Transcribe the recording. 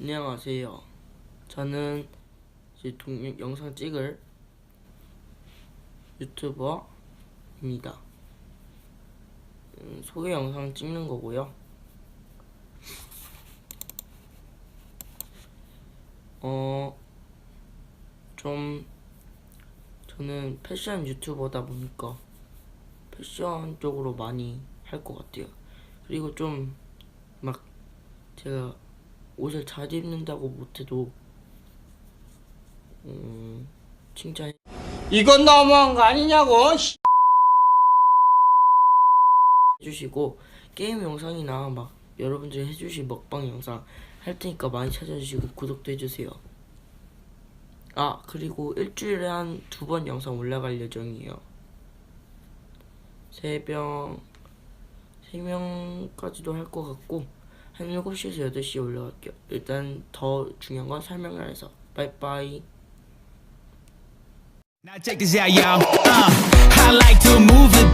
안녕하세요. 저는 이제 동, 영상 찍을 유튜버입니다. 음, 소개 영상 찍는 거고요. 어, 좀 저는 패션 유튜버다 보니까 패션 쪽으로 많이 할 것 같아요. 그리고 좀 막 제가 옷을 잘 입는다고 못해도 음, 칭찬 이건 너무한 거 아니냐고. 씨. 해주시고 게임 영상이나 막 여러분들이 해주신 먹방 영상 할 테니까 많이 찾아주시고 구독도 해주세요. 아 그리고 일주일에 한 두 번 영상 올라갈 예정이에요. 새벽 3명까지도 할 것 같고 한 7시에서 8시에 올라갈게요. 일단 더 중요한 건 설명을 해서 빠이빠이. Now check this out, y'all. Uh, I like to move it.